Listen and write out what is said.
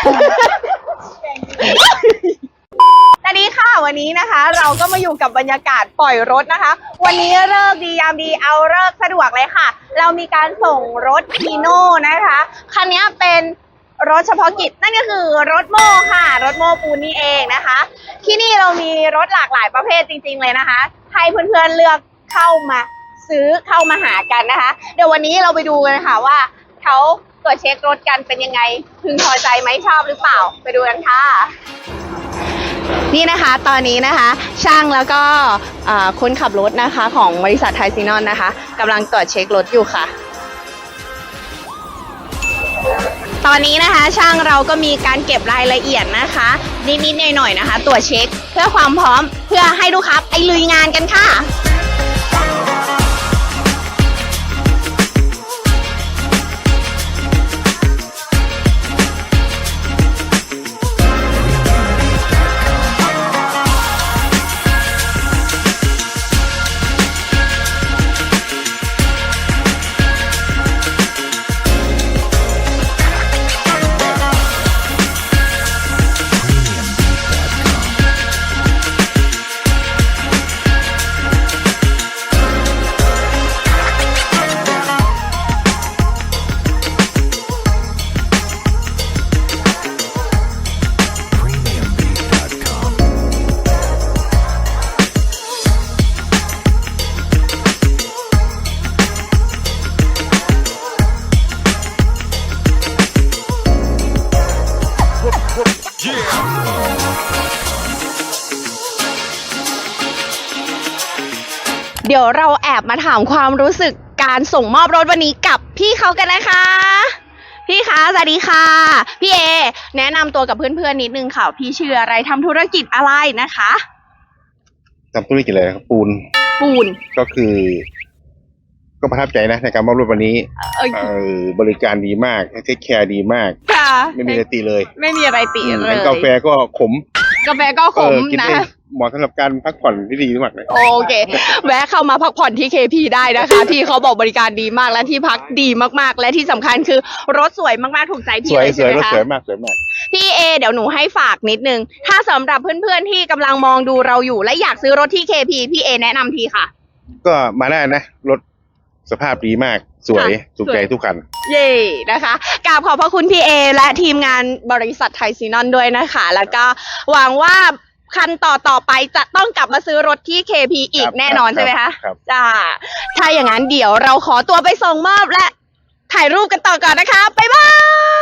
สวัสดีค่ะวันนี้นะคะ เราก็มาอยู่กับบรรยากาศปล่อยรถนะคะ วันนี้เลิกดียามดีเอาเลิกสะดวกเลยค่ะ เรามีการส่งรถพีโน่นะคะคันนี้เป็นรถเฉพาะกิจนั่นก็คือรถโม่ค่ะ รถโม่ปูนนี่เองนะคะ ที่นี่เรามีรถหลากหลายประเภทจริง ๆ เลยนะคะ ให้เพื่อนๆเลือกเข้ามาซื้อเข้ามาหากันนะคะ เดี๋ยววันนี้เราไปดูกันค่ะว่า เขาตรวจเช็ครถกันเป็นยังไง พึงพอใจไหมชอบหรือเปล่า ไปดูกันค่ะ นี่นะคะตอนนี้นะคะ ช่างแล้วก็อ่าคนขับรถนะคะของบริษัทไทซีนอนนะคะกำลังตรวจเช็ครถอยู่ค่ะ ตอนนี้นะคะช่างเราก็มีการเก็บรายละเอียดนะคะ นิดๆหน่อยๆนะคะ ตรวจเช็คเพื่อความพร้อมเพื่อให้ลูกค้าไปลุยงานกันค่ะ เดี๋ยวเราแอบมาถามความรู้สึกการส่งมอบรถวันนี้กับพี่เขากันนะคะ พี่คะสวัสดีค่ะ พี่เอ แนะนำตัวกับเพื่อนๆนิดนึงค่ะ พี่ชื่ออะไรทำธุรกิจอะไรนะคะ ทำธุรกิจอะไรครับปูนปูนก็คือ ก็ประทับใจนะในการมอบรถวันนี้เอ้ยเออบริการดีมากเทคแคร์ดีมาก ค่ะไม่มีอะไรตีเลยไม่มีอะไรติเลยทั้งกาแฟก็ขมกาแฟก็ขเอมอกินนะ ได้ เหมาะสำหรับการพักผ่อนที่ดีมากเลย โอเค แวะเข้ามาพักผ่อนที่ KP ได้นะคะ พี่เขาบอกบริการดีมากและที่พักดีมากๆ และที่สำคัญคือรถสวยมากๆ ถูกใจสพี่วยเลยสใช่วยไหมรถคะ สวยมากสวยมาก พี่เอเดี๋ยวหนูให้ฝากนิดนึง ถ้าสำหรับเพื่อนๆที่กำลังมองดูเราอยู่ และอยากซื้อรถที่ KP พี่เอแนะนำทีค่ะ ก็มาได้นะ รถสภาพดีมากสวยค่ะถูกใจสวย ทุกคัน เย่นะคะกราบขอบพระคุณพี่เอและทีมงานบริษัทไทยซีนอนด้วยนะคะ แล้วก็หวังว่า คันต่อต่อๆไปจะต้องกลับมาซื้อรถที่ KP อีคกรับแน่นอนครับใช่ไหมคะครับ จ้าถ้าอย่างนั้นเดี๋ยวเราขอตัวไปส่งมอบและถ่ายรูปกันต่อก่อนนะคะ บ๊ายบาย